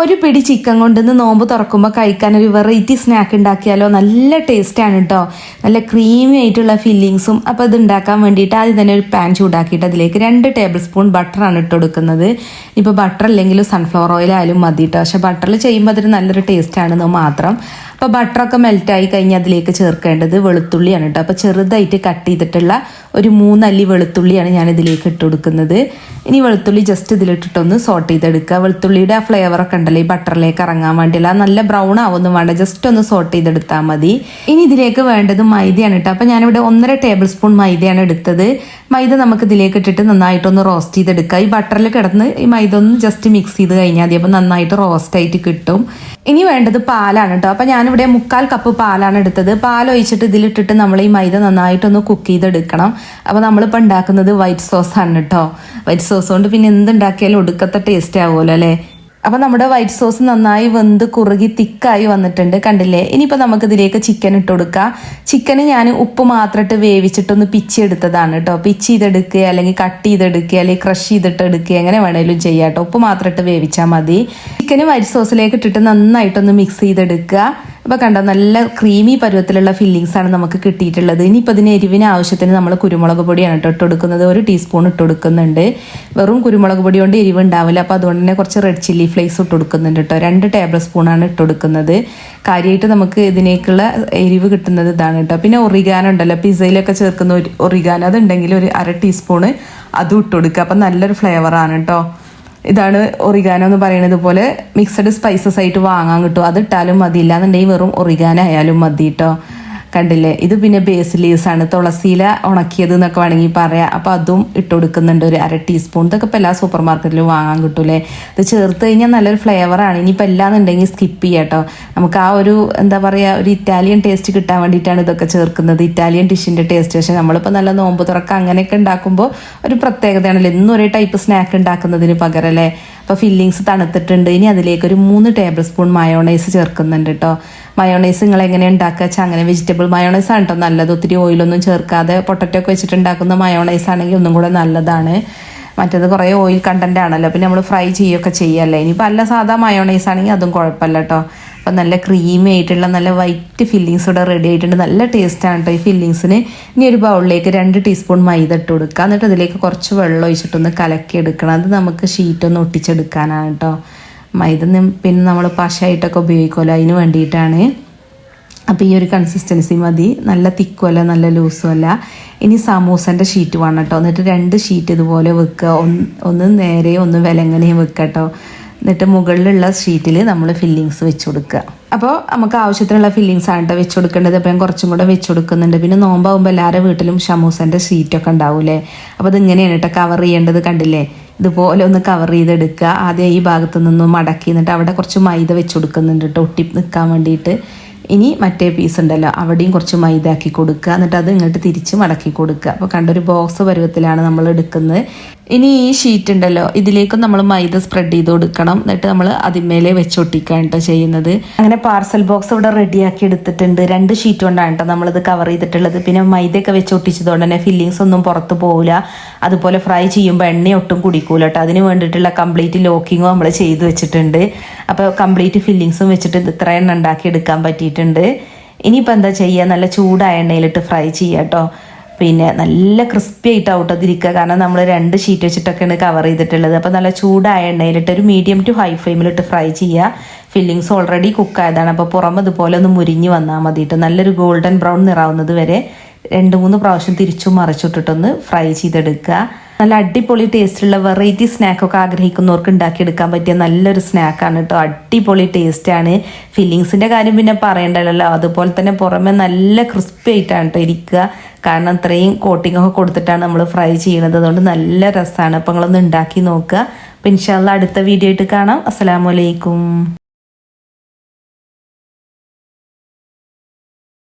ഒരു പിടി ചിക്കൻ കൊണ്ടുവന്ന് നോമ്പ് തുറക്കുമ്പോൾ കഴിക്കാൻ ഒരു വെറൈറ്റി സ്നാക്ക് ഉണ്ടാക്കിയാലോ? നല്ല ടേസ്റ്റാണ് കേട്ടോ നല്ല ക്രീമി ആയിട്ടുള്ള ഫില്ലിങ്സും അപ്പോൾ ഇത് ഉണ്ടാക്കാൻ വേണ്ടിയിട്ട് ആദ്യം തന്നെ ഒരു പാൻ ചൂടാക്കിയിട്ട് അതിലേക്ക് രണ്ട് ടേബിൾ സ്പൂൺ ബട്ടറാണ് ഇട്ട് കൊടുക്കുന്നത്. ഇപ്പോൾ ബട്ടർ അല്ലെങ്കിലും സൺഫ്ലവർ ഓയിൽ ആയാലും മതി കേട്ടോ പക്ഷേ ബട്ടറിൽ ചെയ്യുമ്പോൾ അതൊരു നല്ലൊരു ടേസ്റ്റാണെന്ന് മാത്രം. അപ്പോൾ ബട്ടറൊക്കെ മെൽറ്റായി കഴിഞ്ഞ് അതിലേക്ക് ചേർക്കേണ്ടത് വെളുത്തുള്ളിയാണ് കേട്ടോ അപ്പോൾ ചെറുതായിട്ട് കട്ട് ചെയ്തിട്ടുള്ള ഒരു മൂന്നല്ലി വെളുത്തുള്ളിയാണ് ഞാൻ ഇതിലേക്ക് ഇട്ട് കൊടുക്കുന്നത്. ഇനി വെളുത്തുള്ളി ജസ്റ്റ് ഇതിലിട്ടിട്ടൊന്ന് സോട്ട് ചെയ്തെടുക്കുക. വെളുത്തുള്ളിയുടെ ആ ഫ്ലേവറൊക്കെ ഉണ്ടല്ലോ ഈ ബട്ടറിലേക്ക് ഇറങ്ങാൻ വേണ്ടിയില്ല? നല്ല ബ്രൗൺ ആവുന്നു വേണ്ട ജസ്റ്റ് ഒന്ന് സോട്ട് ചെയ്തെടുത്താൽ മതി. ഇനി ഇതിലേക്ക് വേണ്ടത് മൈദയാണ് കേട്ടോ. അപ്പോൾ ഞാനിവിടെ ഒന്നര ടേബിൾ സ്പൂൺ മൈദയാണ് എടുത്തത്. മൈദ നമുക്ക് ഇതിലേക്ക് ഇട്ടിട്ട് നന്നായിട്ടൊന്ന് റോസ്റ്റ് ചെയ്തെടുക്കുക ഈ ബട്ടറിൽ കിടന്ന് ഈ മൈദ ഒന്ന് ജസ്റ്റ് മിക്സ് ചെയ്ത് കഴിഞ്ഞാൽ മതി. അപ്പോൾ നന്നായിട്ട് റോസ്റ്റ് ആയിട്ട് കിട്ടും. ഇനി വേണ്ടത് പാലാണ് കേട്ടോ. അപ്പോൾ ഞാനിവിടെ മുക്കാൽ കപ്പ് പാലാണ് എടുത്തത്. പാൽ ഒഴിച്ചിട്ട് ഇതിലിട്ടിട്ട് നമ്മൾ ഈ മൈദ നന്നായിട്ടൊന്ന് കുക്ക് ചെയ്തെടുക്കണം. അപ്പോൾ നമ്മളിപ്പോൾ ഉണ്ടാക്കുന്നത് വൈറ്റ് സോസാണ് കേട്ടോ. വൈറ്റ് സോസ് കൊണ്ട് പിന്നെ എന്തുണ്ടാക്കിയാലും ഒടുക്കത്തെ ടേസ്റ്റ് ആവുമല്ലോ അല്ലേ? അപ്പോൾ നമ്മുടെ വൈറ്റ് സോസ് നന്നായി വെന്ത് കുറുകി തിക്കായി വന്നിട്ടുണ്ട് കണ്ടില്ലേ? ഇനിയിപ്പോൾ നമുക്ക് ഇതിലേക്ക് ചിക്കൻ ഇട്ട് കൊടുക്കാം. ചിക്കന് ഞാൻ ഉപ്പ് മാത്രം ഇട്ട് വേവിച്ചിട്ടൊന്ന് പിച്ചി എടുത്തതാണ് കേട്ടോ പിച്ച് ചെയ്തെടുക്കുക അല്ലെങ്കിൽ കട്ട് ചെയ്തെടുക്കുക അല്ലെങ്കിൽ ക്രഷ് ചെയ്തിട്ട് എടുക്കുക എങ്ങനെ വേണേലും ചെയ്യാം കേട്ടോ ഉപ്പ് മാത്രം ഇട്ട് വേവിച്ചാൽ മതി. ചിക്കന് വൈറ്റ് സോസിലേക്ക് ഇട്ടിട്ട് നന്നായിട്ടൊന്ന് മിക്സ് ചെയ്തെടുക്കുക. അപ്പോൾ കണ്ടോ നല്ല ക്രീമി പരുവത്തിലുള്ള ഫില്ലിങ്സ് ആണ് നമുക്ക് കിട്ടിയിട്ടുള്ളത്. ഇനിയിപ്പോൾ ഇതിന് എരിവിന് ആവശ്യത്തിന് നമ്മൾ കുരുമുളക് പൊടിയാണ് ഇട്ട് കൊടുക്കുന്നത്. ഒരു ടീസ്പൂൺ ഇട്ട് കൊടുക്കുന്നുണ്ട്. വെറും കുരുമുളക് പൊടി കൊണ്ട് എരിവ് ഉണ്ടാവില്ല. അപ്പോൾ അതുകൊണ്ട് തന്നെ കുറച്ച് റെഡ് ചില്ലി ഫ്ലേക്സ് ഇട്ട് കൊടുക്കുന്നുണ്ട് കേട്ടോ. രണ്ട് ടേബിൾ സ്പൂണാണ് ഇട്ട് കൊടുക്കുന്നത്. കാര്യമായിട്ട് നമുക്ക് ഇതിനേക്കുള്ള എരിവ് കിട്ടുന്നത് ഇതാണ് കേട്ടോ. പിന്നെ ഒറിഗാനോ ഉണ്ടല്ലോ. പിസയിലൊക്കെ ചേർക്കുന്ന ഒരു ഒറിഗാനോ അതുണ്ടെങ്കിൽ ഒരു അര ടീസ്പൂണ് അതും ഇട്ട് കൊടുക്കുക. അപ്പം നല്ലൊരു ഫ്ലേവറാണ് കേട്ടോ. ഇതാണ് ഒറിഗാനോ എന്ന് പറയുന്നത് പോലെ മിക്സഡ് സ്പൈസസ് ആയിട്ട് വാങ്ങാൻ കിട്ടും. അത് ഇട്ടാലും മതി ഇല്ലാന്നുണ്ടെങ്കിൽ വെറും ഒറിഗാനോ ആയാലും മതി കേട്ടോ കണ്ടില്ലേ? ഇത് പിന്നെ ബേസ് ലീവ്സ് ആണ്. തുളസിയില ഉണക്കിയത് എന്നൊക്കെ വേണമെങ്കിൽ പറയാം. അപ്പോൾ അതും ഇട്ട് കൊടുക്കുന്നുണ്ട് ഒരു അര ടീസ്പൂൺ ഇതൊക്കെ ഇപ്പോൾ എല്ലാ സൂപ്പർ മാർക്കറ്റിലും വാങ്ങാൻ കിട്ടൂലേ? ഇത് ചേർത്ത് കഴിഞ്ഞാൽ നല്ലൊരു ഫ്ലേവറാണ് ഇനിയിപ്പോൾ എല്ലാന്നുണ്ടെങ്കിൽ സ്കിപ്പ് ചെയ്യാട്ടോ നമുക്ക് ആ ഒരു എന്താ പറയാ ഒരു ഇറ്റാലിയൻ ടേസ്റ്റ് കിട്ടാൻ വേണ്ടിയിട്ടാണ് ഇതൊക്കെ ചേർക്കുന്നത്. ഇറ്റാലിയൻ ഡിഷിന്റെ ടേസ്റ്റ് പക്ഷേ നമ്മളിപ്പോൾ നല്ല നോമ്പ് തുറക്കം അങ്ങനെയൊക്കെ ഉണ്ടാക്കുമ്പോൾ ഒരു പ്രത്യേകതയാണല്ലോ. എന്നും ഒരേ ടൈപ്പ് സ്നാക്ക് ഉണ്ടാക്കുന്നതിന് പകരം അല്ലേ? അപ്പോൾ ഫില്ലിങ്സ് തണുത്തിട്ടുണ്ട്. ഇനി അതിലേക്ക് ഒരു മൂന്ന് ടേബിൾ സ്പൂൺ മയോണൈസ് ചേർക്കുന്നുണ്ട് കേട്ടോ മയോണൈസ് നിങ്ങൾ എങ്ങനെ ഉണ്ടാക്കുക വെച്ചാൽ അങ്ങനെ വെജിറ്റബിൾ മയോണൈസ് ആണ് കേട്ടോ നല്ലത്. ഒത്തിരി ഓയിലൊന്നും ചേർക്കാതെ പൊട്ടറ്റോ ഒക്കെ വെച്ചിട്ട് ഉണ്ടാക്കുന്ന മയോണൈസ് ആണെങ്കിൽ ഒന്നും കൂടെ നല്ലതാണ്. മറ്റേത് കുറേ ഓയിൽ കണ്ടന്റ് ആണല്ലോ. പിന്നെ നമ്മൾ ഫ്രൈ ചെയ്യുകയൊക്കെ ചെയ്യല്ലേ ഇനിയിപ്പോൾ അല്ല സാധാ മയോണൈസ് ആണെങ്കിൽ അതും കുഴപ്പമില്ല കേട്ടോ അപ്പം നല്ല ക്രീമി ആയിട്ടുള്ള നല്ല വൈറ്റ് ഫില്ലിങ്സ് ഇവിടെ റെഡി ആയിട്ടുണ്ട്. നല്ല ടേസ്റ്റാണ് കേട്ടോ ഈ ഫില്ലിങ്സിന് ഇനി ഒരു ബൗളിലേക്ക് രണ്ട് ടീസ്പൂൺ മൈദ ഇട്ട് കൊടുക്കുക. എന്നിട്ട് അതിലേക്ക് കുറച്ച് വെള്ളം ഒഴിച്ചിട്ടൊന്ന് കലക്കി എടുക്കണം. അത് നമുക്ക് ഷീറ്റൊന്ന് ഒട്ടിച്ചെടുക്കാനാണ് കേട്ടോ മൈദ പിന്നെ നമ്മൾ പശയായിട്ടൊക്കെ ഉപയോഗിക്കുമല്ലോ. അതിന് വേണ്ടിയിട്ടാണ്. അപ്പോൾ ഈ ഒരു കൺസിസ്റ്റൻസി മതി. നല്ല തിക്കും അല്ല നല്ല ലൂസുമല്ല ഇനി സമൂസന്റെ ഷീറ്റ് വേണം കേട്ടോ എന്നിട്ട് രണ്ട് ഷീറ്റ് ഇതുപോലെ വെക്കുക. ഒന്ന് ഒന്ന് നേരെ ഒന്ന് വിലങ്ങനെയും വെക്കുക കേട്ടോ എന്നിട്ട് മുകളിലുള്ള ഷീറ്റിൽ നമ്മൾ ഫില്ലിങ്സ് വെച്ച് കൊടുക്കുക അപ്പോൾ നമുക്ക് ആവശ്യത്തിനുള്ള ഫില്ലിങ്സ് ആണ് കേട്ടോ വെച്ച് കൊടുക്കേണ്ടത് അപ്പോൾ കുറച്ചും കൂടെ വെച്ച് കൊടുക്കുന്നുണ്ട് പിന്നെ നോമ്പാകുമ്പോൾ എല്ലാവരുടെ വീട്ടിലും ഷമൂസന്റെ ഷീറ്റൊക്കെ ഉണ്ടാവില്ലേ അപ്പോൾ ഇതിങ്ങനെയാണ് കേട്ടോ കവർ ചെയ്യേണ്ടത് കണ്ടില്ലേ? ഇതുപോലെ ഒന്ന് കവർ ചെയ്തെടുക്കുക. ആദ്യം ഈ ഭാഗത്തു നിന്നും മടക്കി എന്നിട്ട് അവിടെ കുറച്ച് മൈദ വെച്ച് കൊടുക്കുന്നുണ്ട് കേട്ടോ ഒട്ടി നിൽക്കാൻ വേണ്ടിയിട്ട്. ഇനി മറ്റേ പീസ് ഉണ്ടല്ലോ. അവിടെയും കുറച്ച് മൈദ ആക്കി കൊടുക്കുക. എന്നിട്ട് അത് ഇങ്ങോട്ട് തിരിച്ച് മടക്കി കൊടുക്കുക. അപ്പോൾ കണ്ടൊരു ബോക്സ് പരുവത്തിലാണ് നമ്മൾ എടുക്കുന്നത്. ഇനി ഈ ഷീറ്റ് ഉണ്ടല്ലോ ഇതിലേക്ക് നമ്മൾ മൈദ സ്പ്രെഡ് ചെയ്ത് കൊടുക്കണം. എന്നിട്ട് നമ്മൾ അതിന്മേലെ വെച്ചൊട്ടിക്കാണ് കേട്ടോ ചെയ്യുന്നത്. അങ്ങനെ പാർസൽ ബോക്സ് ഇവിടെ റെഡിയാക്കി എടുത്തിട്ടുണ്ട്. രണ്ട് ഷീറ്റ് കൊണ്ടാണ് കേട്ടോ നമ്മളിത് കവർ ചെയ്തിട്ടുള്ളത്. പിന്നെ മൈദയൊക്കെ വെച്ചൊട്ടിച്ചതുകൊണ്ട് തന്നെ ഫില്ലിങ്സ് ഒന്നും പുറത്ത് പോകില്ല അതുപോലെ ഫ്രൈ ചെയ്യുമ്പോൾ എണ്ണ ഒട്ടും കുടിക്കൂല കേട്ടോ അതിന് വേണ്ടിയിട്ടുള്ള കംപ്ലീറ്റ് ലോക്കിങ്ങും നമ്മൾ ചെയ്ത് വെച്ചിട്ടുണ്ട്. അപ്പോൾ കംപ്ലീറ്റ് ഫില്ലിങ്സും വെച്ചിട്ട് ഇത്ര എണ്ണ ഉണ്ടാക്കി എടുക്കാൻ പറ്റിയിട്ടുണ്ട്. ഇനിയിപ്പോൾ എന്താ ചെയ്യുക നല്ല ചൂടായ എണ്ണയിലിട്ട് ഫ്രൈ ചെയ്യാം കേട്ടോ പിന്നെ നല്ല ക്രിസ്പി ആയിട്ടാവും അതിരിക്കുക. കാരണം നമ്മൾ രണ്ട് ഷീറ്റ് വെച്ചിട്ടൊക്കെയാണ് കവർ ചെയ്തിട്ടുള്ളത്. അപ്പോൾ നല്ല ചൂടായ എണ്ണയിലിട്ട് ഒരു മീഡിയം ടു ഹൈ ഫ്ലെയിമിലിട്ട് ഫ്രൈ ചെയ്യുക. ഫില്ലിങ്സ് ഓൾറെഡി കുക്ക് ആയതാണ്. അപ്പോൾ പുറം ഇതുപോലെ ഒന്ന് മുരിഞ്ഞ് വന്നാൽ മതിയിട്ട് നല്ലൊരു ഗോൾഡൻ ബ്രൗൺ നിറാവുന്നത് വരെ രണ്ട് മൂന്ന് പ്രാവശ്യം തിരിച്ചും മറിച്ചിട്ടിട്ടൊന്ന് ഫ്രൈ ചെയ്തെടുക്കുക. നല്ല അടിപൊളി ടേസ്റ്റുള്ള വെറൈറ്റി സ്നാക്കൊക്കെ ആഗ്രഹിക്കുന്നവർക്ക് ഉണ്ടാക്കിയെടുക്കാൻ പറ്റിയ നല്ലൊരു സ്നാക്കാണ് കേട്ടോ അടിപൊളി ടേസ്റ്റാണ് ഫില്ലിങ്സിന്റെ കാര്യം പിന്നെ പറയണ്ടല്ലോ. അതുപോലെ തന്നെ പുറമെ നല്ല ക്രിസ്പി ആയിട്ടാണ് കേട്ടോ ഇരിക്കുക. കാരണം ഇത്രയും കോട്ടിംഗ് ഒക്കെ കൊടുത്തിട്ടാണ് നമ്മൾ ഫ്രൈ ചെയ്യുന്നത് അതുകൊണ്ട് നല്ല രസമാണ് അപ്പോൾ നിങ്ങളൊന്ന് ഉണ്ടാക്കി നോക്കുക. അപ്പം ഇൻഷാല്ല അടുത്ത വീഡിയോ ആയിട്ട് കാണാം. അസ്സാം വലൈക്കും